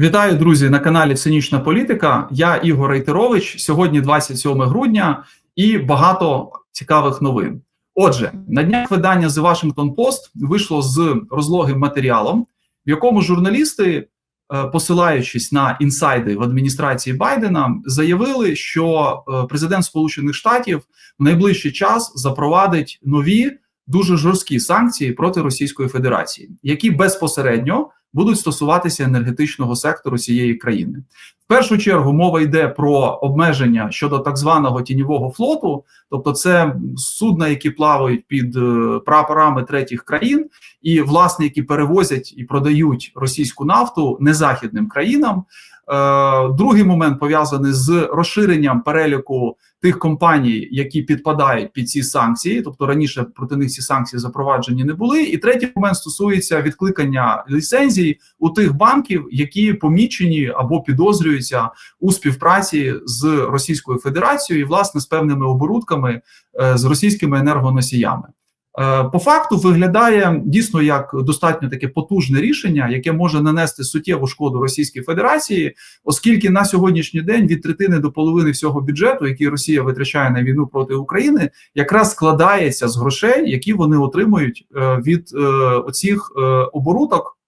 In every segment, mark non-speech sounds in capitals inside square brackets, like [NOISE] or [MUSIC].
Вітаю, друзі, на каналі Цинічна Політика. Я Ігор Рейтерович. Сьогодні 27 грудня і багато цікавих новин. Отже, на днях видання The Washington Post вийшло з розлогим матеріалом, в якому журналісти, е, посилаючись на інсайди в адміністрації Байдена, заявили, що е, президент Сполучених Штатів в найближчий час запровадить нові дуже жорсткі санкції проти Російської Федерації, які безпосередньо будуть стосуватися енергетичного сектору цієї країни. В першу чергу мова йде про обмеження щодо так званого тіньового флоту, тобто це судна, які плавають під е, прапорами третіх країн, і власне які перевозять і продають російську нафту незахідним країнам. Е, Другий момент пов'язаний з розширенням переліку тих компаній, які підпадають під ці санкції, тобто раніше проти них ці санкції запроваджені не були. І третій момент стосується відкликання ліцензій у тих банків, які помічені або підозрюються у співпраці з Російською Федерацією і власне з певними оборудками е, з російськими енергоносіями. Е, По факту виглядає дійсно як достатньо таке потужне рішення, яке може нанести суттєву шкоду Російській Федерації, оскільки на сьогоднішній день від третини до половини всього бюджету, який Росія витрачає на війну проти України, якраз складається з грошей, які вони отримують е, від е, оцих оборудок.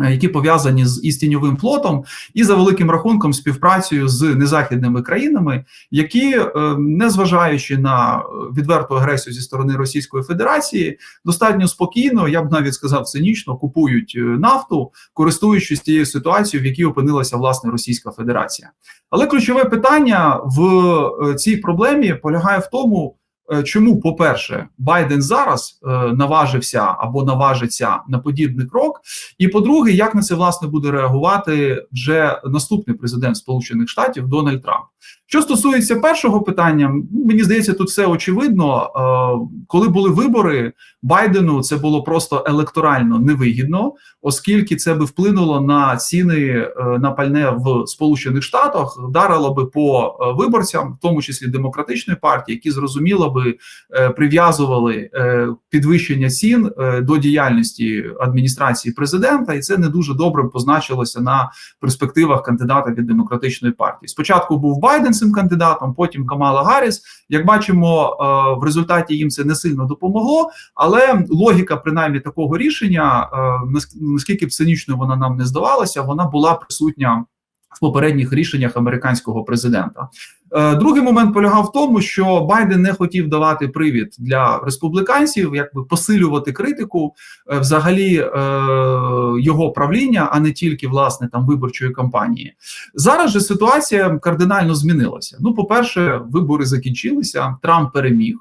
Е, Які пов'язані з із тіньовим флотом, і за великим рахунком співпрацею з незахідними країнами, які, е, незважаючи на е, відверту агресію зі сторони Російської Федерації, достатньо спокійно, я б навіть сказав цинічно, купують нафту, користуючись тією ситуацією, в якій опинилася власне Російська Федерація. Але ключове питання в цій проблемі полягає в тому. Е, Чому, по-перше, Байден зараз е, наважився або наважиться на подібний крок, і по-друге, як на це власне буде реагувати вже наступний президент Сполучених Штатів Дональд Трамп? Що стосується першого питання, мені здається, тут все очевидно. Е, Коли були вибори, Байдену це було просто електорально невигідно, оскільки це би вплинуло на ціни на пальне в Сполучених Штатах, вдарило би по виборцям, в тому числі демократичної партії, які зрозуміло би е, прив'язували е, підвищення цін е, до діяльності адміністрації президента, і це не дуже добре позначилося на перспективах кандидата від демократичної партії. Спочатку був Байден цим кандидатом, потім Камала Гарріс. Як бачимо, в результаті їм це не сильно допомогло, але логіка, принаймні, такого рішення, наскільки б цинічною вона нам не здавалася, вона була присутня. В попередніх рішеннях американського президента Е, другий момент полягав в тому, що Байден не хотів давати привід для республіканців, якби посилювати критику е, взагалі е, його правління, а не тільки власне там виборчої кампанії. Зараз же ситуація кардинально змінилася. Ну, по-перше, вибори закінчилися, Трамп переміг.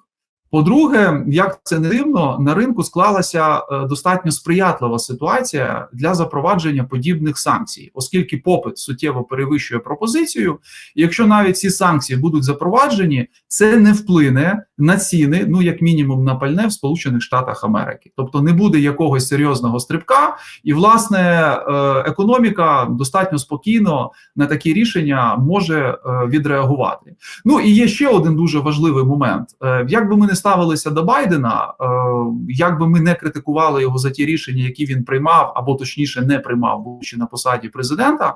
По-друге, як це не дивно, на ринку склалася е, достатньо сприятлива ситуація для запровадження подібних санкцій, оскільки попит суттєво перевищує пропозицію. І якщо навіть ці санкції будуть запроваджені, це не вплине на ціни, ну як мінімум на пальне в Сполучених Штатах Америки. Тобто не буде якогось серйозного стрибка, і власне е, економіка достатньо спокійно на такі рішення може е, відреагувати. Ну і є ще один дуже важливий момент. Як би ми не ставилися до Байдена, е, як би ми не критикували його за ті рішення, які він приймав, або точніше не приймав, будучи на посаді президента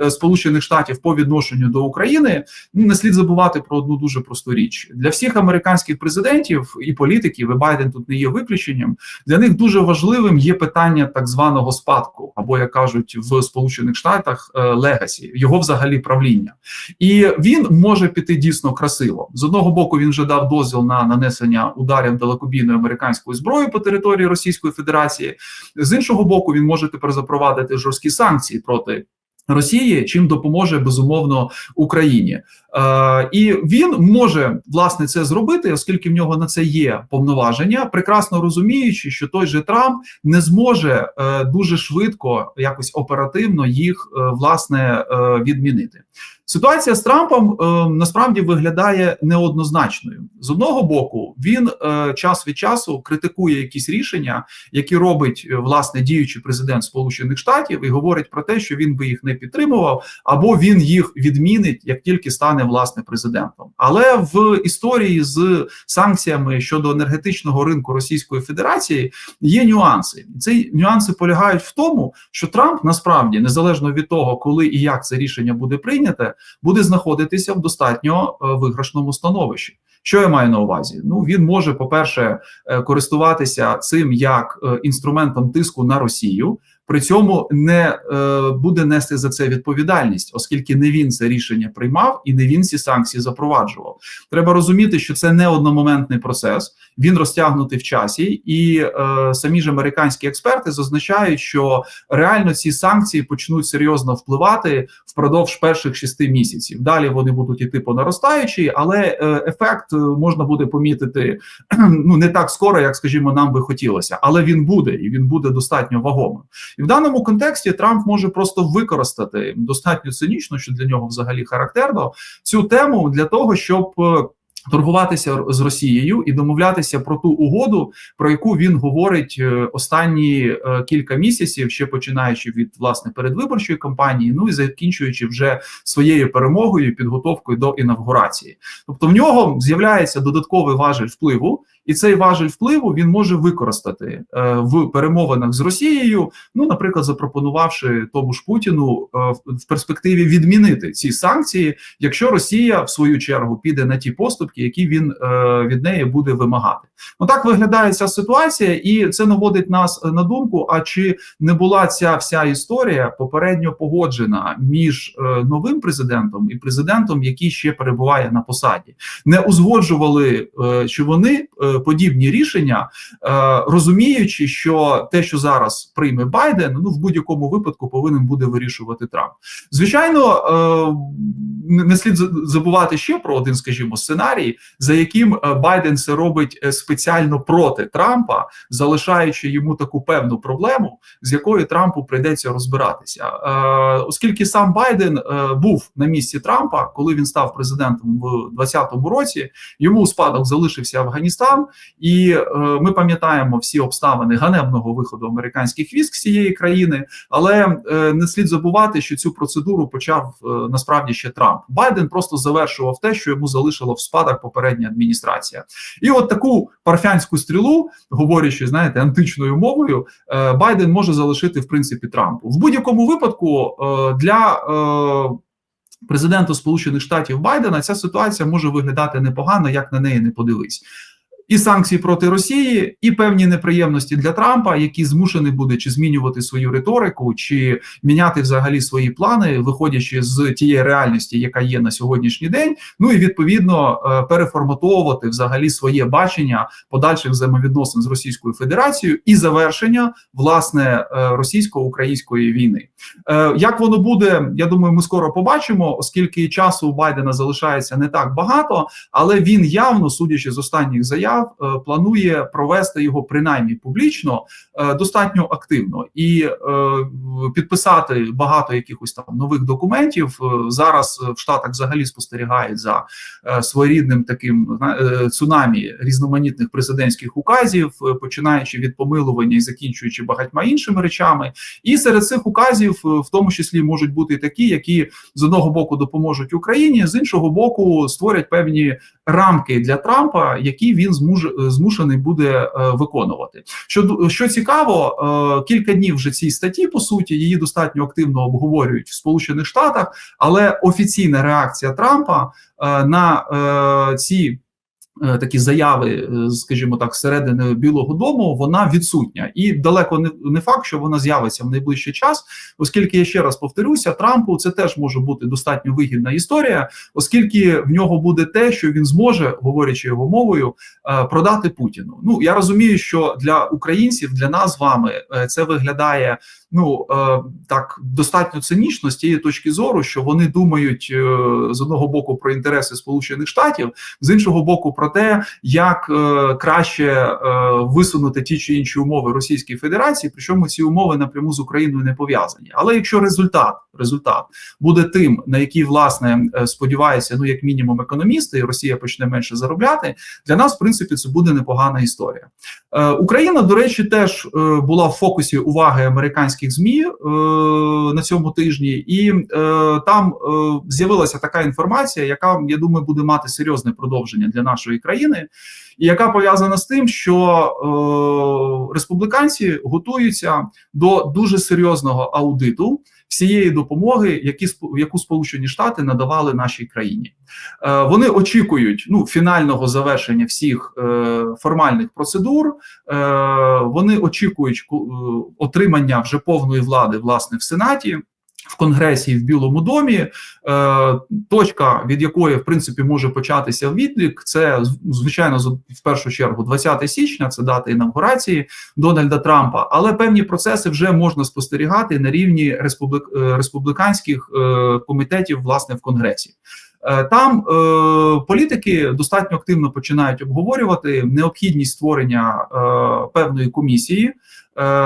е, Сполучених Штатів по відношенню до України, ну не слід забувати про одну дуже просту річ для всіх американських президентів і політиків, і Байден тут не є виключенням. Для них дуже важливим є питання так званого спадку, або як кажуть в Сполучених Штатах легасі, його взагалі правління. І він може піти дійсно красиво. З одного боку, він вже дав дозвіл на нанесення ударів далекобійною американською зброєю по території Російської Федерації. З іншого боку, він може тепер запровадити жорсткі санкції проти. Росії чим допоможе безумовно Україні, е, і він може власне це зробити, оскільки в нього на це є повноваження, прекрасно розуміючи, що той же Трамп не зможе е, дуже швидко, якось оперативно їх е, власне е, відмінити. Ситуація з Трампом е, насправді виглядає неоднозначною. З одного боку, він е, час від часу критикує якісь рішення, які робить е, власне діючий президент Сполучених Штатів, і говорить про те, що він би їх не підтримував, або він їх відмінить, як тільки стане власне президентом. Але в історії з санкціями щодо енергетичного ринку Російської Федерації є нюанси. Ці нюанси полягають в тому, що Трамп насправді незалежно від того, коли і як це рішення буде прийняте, буде знаходитися в достатньо е, виграшному становищі. Що я маю на увазі? Ну він може, по-перше, е, користуватися цим як е, інструментом тиску на Росію. При цьому не е, буде нести за це відповідальність, оскільки не він це рішення приймав і не він ці санкції запроваджував. Треба розуміти, що це не одномоментний процес, він розтягнутий в часі, і е, самі ж американські експерти зазначають, що реально ці санкції почнуть серйозно впливати впродовж перших шести місяців. Далі вони будуть іти по наростаючій, але е, ефект можна буде помітити [CLEARS THROAT] ну не так скоро, як скажімо, нам би хотілося, але він буде і він буде достатньо вагомим. І в даному контексті Трамп може просто використати достатньо цинічно, що для нього взагалі характерно цю тему для того, щоб торгуватися з Росією і домовлятися про ту угоду, про яку він говорить е, останні е, кілька місяців, ще починаючи від власне передвиборчої кампанії, ну і закінчуючи вже своєю перемогою, підготовкою до інавгурації. Тобто в нього з'являється додатковий важель впливу. І цей важель впливу він може використати е, в перемовинах з Росією. Ну, наприклад, запропонувавши тому ж Путіну е, в перспективі відмінити ці санкції, якщо Росія в свою чергу піде на ті поступки, які він е, від неї буде вимагати. Ну так виглядає ця ситуація, і це наводить нас на думку: а чи не була ця вся історія попередньо погоджена між новим президентом і президентом, який ще перебуває на посаді, не узгоджували, чи вони. Подібні рішення, е, розуміючи, що те, що зараз прийме Байден, ну в будь-якому випадку повинен буде вирішувати Трамп. Звичайно, е, не слід забувати ще про один, скажімо, сценарій, за яким е, Байден це робить спеціально проти Трампа, залишаючи йому таку певну проблему, з якою Трампу прийдеться розбиратися, оскільки сам Байден був на місці Трампа, коли він став президентом в 2020 році, йому у спадок залишився Афганістан. І е, ми пам'ятаємо всі обставини ганебного виходу американських військ з цієї країни, але е, не слід забувати, що цю процедуру почав е, насправді ще Трамп. Байден просто завершував те, що йому залишило в спадок попередня адміністрація, і от таку парфянську стрілу, говорячи, знаєте, античною мовою, е, Байден може залишити в принципі Трампу в будь-якому випадку е, для. Е, Президенту Сполучених Штатів Байдена ця ситуація може виглядати непогано, як на неї не подивись і санкції проти Росії, і певні неприємності для Трампа, які змушений буде чи змінювати свою риторику, чи міняти взагалі свої плани, виходячи з тієї реальності, яка є на сьогоднішній день. Ну і відповідно е, переформатовувати взагалі своє бачення подальших взаємовідносин з Російською Федерацією і завершення власне е, російсько-української війни. Е, як воно буде, я думаю, ми скоро побачимо, оскільки часу у Байдена залишається не так багато, але він явно, судячи з останніх заяв. Е, планує провести його принаймні публічно е, достатньо активно. І е, підписати багато якихось там нових документів. Зараз в Штатах взагалі спостерігають за своєрідним таким цунамі різноманітних президентських указів, починаючи від помилування і закінчуючи багатьма іншими речами. І серед цих указів, в тому числі, можуть бути такі, які з одного боку допоможуть Україні, з іншого боку, створять певні рамки для Трампа, які він змуж, змушений буде е, виконувати. Що що цікаво, е, кілька днів вже цій статті по суті її достатньо активно обговорюють в Сполучених Штатах, але офіційна реакція Трампа е, на ці Е, такі заяви, е, скажімо так, середини Білого Дому, вона відсутня, і далеко не факт, що вона з'явиться в найближчий час, оскільки я ще раз повторюся, Трампу це теж може бути достатньо вигідна історія, оскільки в нього буде те, що він зможе, говорячи його мовою, е, продати Путіну. Ну я розумію, що для українців, для нас з вами це виглядає ну так достатньо цинічно з тієї точки зору, що вони думають з одного боку про інтереси Сполучених Штатів, з іншого боку, про те, як е, краще е, висунути ті чи інші умови Російської Федерації, причому ці умови напряму з Україною не пов'язані. Але якщо результат результат буде тим, на який власне е, сподіваюся, ну як мінімум економісти, і Росія почне менше заробляти, для нас в принципі це буде непогана історія. Е, Україна, до речі, теж е, була в фокусі уваги американських змі е, на цьому тижні, і е, там е, з'явилася така інформація, яка я думаю буде мати серйозне продовження для нашої країни, і яка пов'язана з тим, що е, республіканці готуються до дуже серйозного аудиту всієї допомоги, які яку Сполучені Штати надавали нашій країні. Е, Вони очікують ну фінального завершення всіх е, формальних процедур. Е, Вони очікують отримання вже повної влади власне в Сенаті в Конгресі і в Білому домі. Е, Точка, від якої в принципі може початися відлік, це звичайно в першу чергу 20 січня, це дата інавгурації Дональда Трампа. Але певні процеси вже можна спостерігати на рівні республік, е, республіканських е, комітетів власне в Конгресі. Там е, політики достатньо активно починають обговорювати необхідність створення е, певної комісії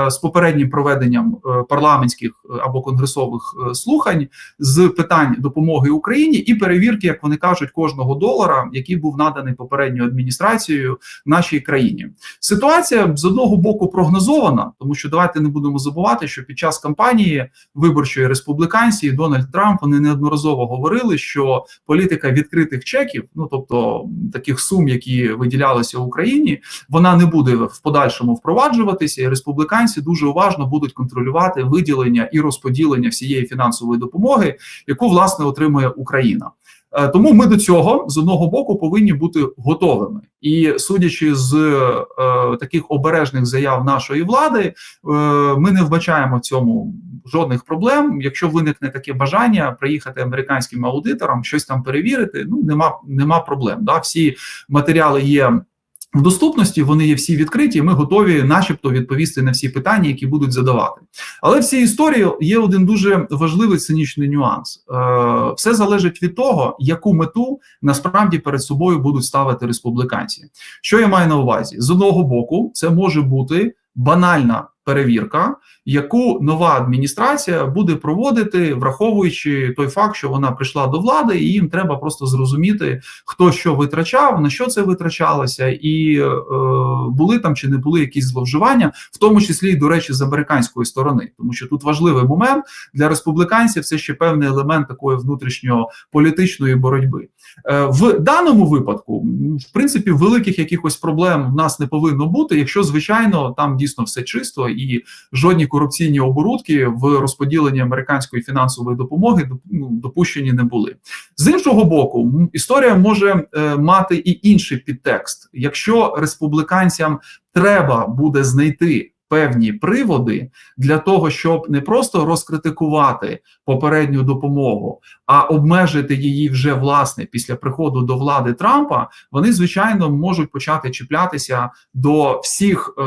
з попереднім проведенням е, парламентських або конгресових е, слухань з питань допомоги Україні і перевірки, як вони кажуть, кожного долара, який був наданий попередньою адміністрацією нашій країні. Ситуація з одного боку прогнозована, тому що давайте не будемо забувати, що під час кампанії виборчої республіканці Дональд Трамп вони неодноразово говорили, що політика відкритих чеків, ну тобто таких сум, які виділялися Україні, вона не буде в подальшому впроваджуватися, і республіканці дуже уважно будуть контролювати виділення і розподілення всієї фінансової допомоги, яку власне отримує Україна. Е, тому ми до цього з одного боку повинні бути готовими, і судячи з е, таких обережних заяв нашої влади, е, ми не вбачаємо цьому жодних проблем. Якщо виникне таке бажання приїхати американським аудиторам, щось там перевірити, ну нема нема проблем. Да, всі матеріали є. В доступності вони є всі відкриті. Ми готові, начебто, відповісти на всі питання, які будуть задавати. Але в цій історії є один дуже важливий цинічний нюанс. Е, Все залежить від того, яку мету насправді перед собою будуть ставити республіканці. Що я маю на увазі? З одного боку, це може бути банальна перевірка, яку нова адміністрація буде проводити, враховуючи той факт, що вона прийшла до влади, і їм треба просто зрозуміти, хто що витрачав, на що це витрачалося, і е, були там чи не були якісь зловживання, в тому числі до речі, з американської сторони, тому що тут важливий момент для республіканців. Це ще певний елемент такої внутрішньополітичної боротьби. Е, в даному випадку, в принципі, великих якихось проблем в нас не повинно бути, якщо звичайно там дійсно все чисто і жодні корупційні оборудки в розподіленні американської фінансової допомоги ну, допущені не були. З іншого боку, історія може е, мати і інший підтекст, якщо республіканцям треба буде знайти певні приводи для того, щоб не просто розкритикувати попередню допомогу, а обмежити її вже власне після приходу до влади Трампа, вони звичайно можуть почати чіплятися до всіх е,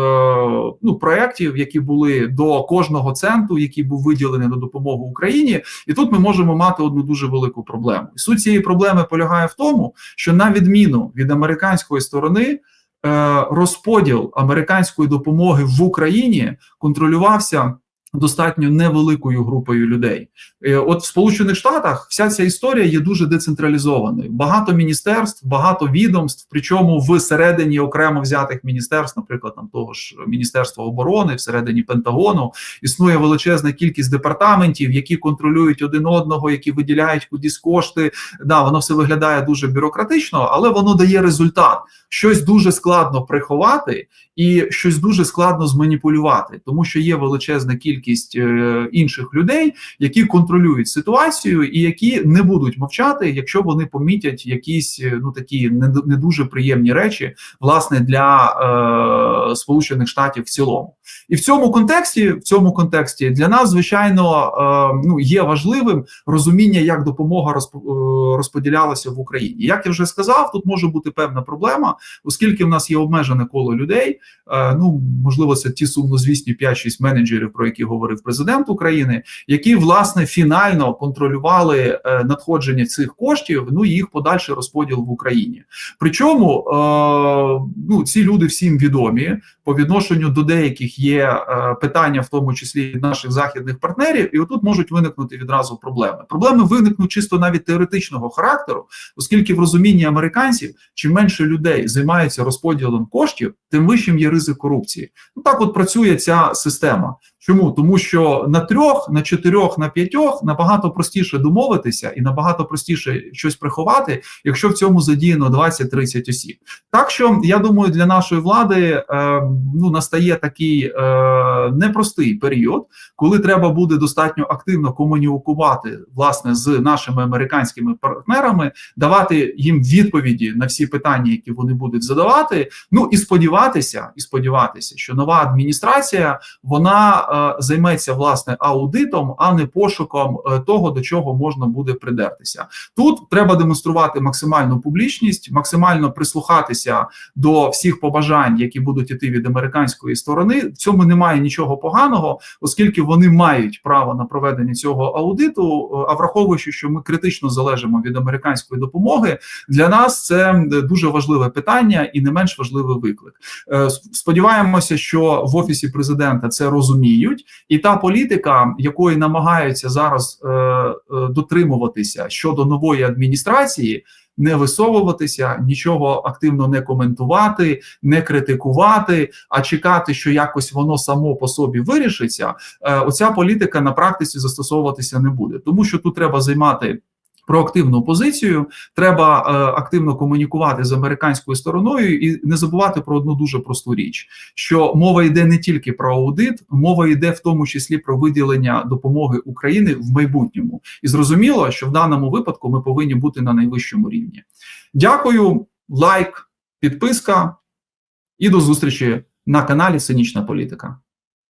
ну проєктів, які були до кожного центу, який був виділений на допомогу Україні, і тут ми можемо мати одну дуже велику проблему. Суть цієї проблеми полягає в тому, що на відміну від американської сторони. Е, розподіл американської допомоги в Україні контролювався достатньо невеликою групою людей. Е, от в Сполучених Штатах вся ця історія є дуже децентралізованою. Багато міністерств, багато відомств, причому всередині окремо взятих міністерств, наприклад, там того ж Міністерства оборони, всередині Пентагону, існує величезна кількість департаментів, які контролюють один одного, які виділяють кудись кошти. Да, воно все виглядає дуже бюрократично, але воно дає результат. Щось дуже складно приховати і щось дуже складно зманіпулювати, тому що є величезна кількість е, інших людей, які контролюють ситуацію і які не будуть мовчати, якщо вони помітять якісь е, ну такі не, не дуже приємні речі, власне, для е, Сполучених Штатів в цілому. І в цьому контексті, в цьому контексті для нас, звичайно, е, ну є важливим розуміння, як допомога розп- е, розподілялася в Україні. Як я вже сказав, тут може бути певна проблема, оскільки в нас є обмежене коло людей. Е, ну можливо, це ті сумнозвісні 5-6 менеджерів, про які говорив президент України, які власне фінально контролювали е, надходження цих коштів, ну і їх подальший розподіл в Україні. Причому е, ну ці люди всім відомі по відношенню до деяких є е, питання, в тому числі від наших західних партнерів, і отут можуть виникнути відразу проблеми. Проблеми виникнуть чисто навіть теоретичного характеру, оскільки в розумінні американців чим менше людей займається розподілом коштів, тим вищим є ризик корупції. Ну так от працює ця система. Чому? Тому що на трьох, на чотирьох, на п'ятьох набагато простіше домовитися і набагато простіше щось приховати, якщо в цьому задіяно 20-30 осіб. Так що я думаю, для нашої влади е, ну настає такий е, непростий період, коли треба буде достатньо активно комунікувати власне з нашими американськими партнерами, давати їм відповіді на всі питання, які вони будуть задавати. Ну і сподіватися, і сподіватися, що нова адміністрація вона е, займеться власне аудитом, а не пошуком е, того, до чого можна буде придертися. Тут треба демонструвати максимальну публічність, максимально прислухатися до всіх побажань, які будуть іти від американської сторони. В цьому немає нічого поганого, оскільки вони мають право на проведення цього аудиту. е, А враховуючи, що ми критично залежимо від американської допомоги, для нас це дуже важливе питання і не менш важливий виклик. Сподіваємося, що в офісі президента це розуміють, і та політика, якої намагаються зараз е, е, дотримуватися щодо нової адміністрації. Не висовуватися, нічого активно не коментувати, не критикувати, а чекати, що якось воно само по собі вирішиться. Е, оця політика на практиці застосовуватися не буде, тому що тут треба займати проактивну позицію. Треба е, активно комунікувати з американською стороною і не забувати про одну дуже просту річ: що мова йде не тільки про аудит, мова йде в тому числі про виділення допомоги України в майбутньому. І зрозуміло, що в даному випадку ми повинні бути на найвищому рівні. Дякую, лайк, підписка і до зустрічі на каналі Цинічна Політика.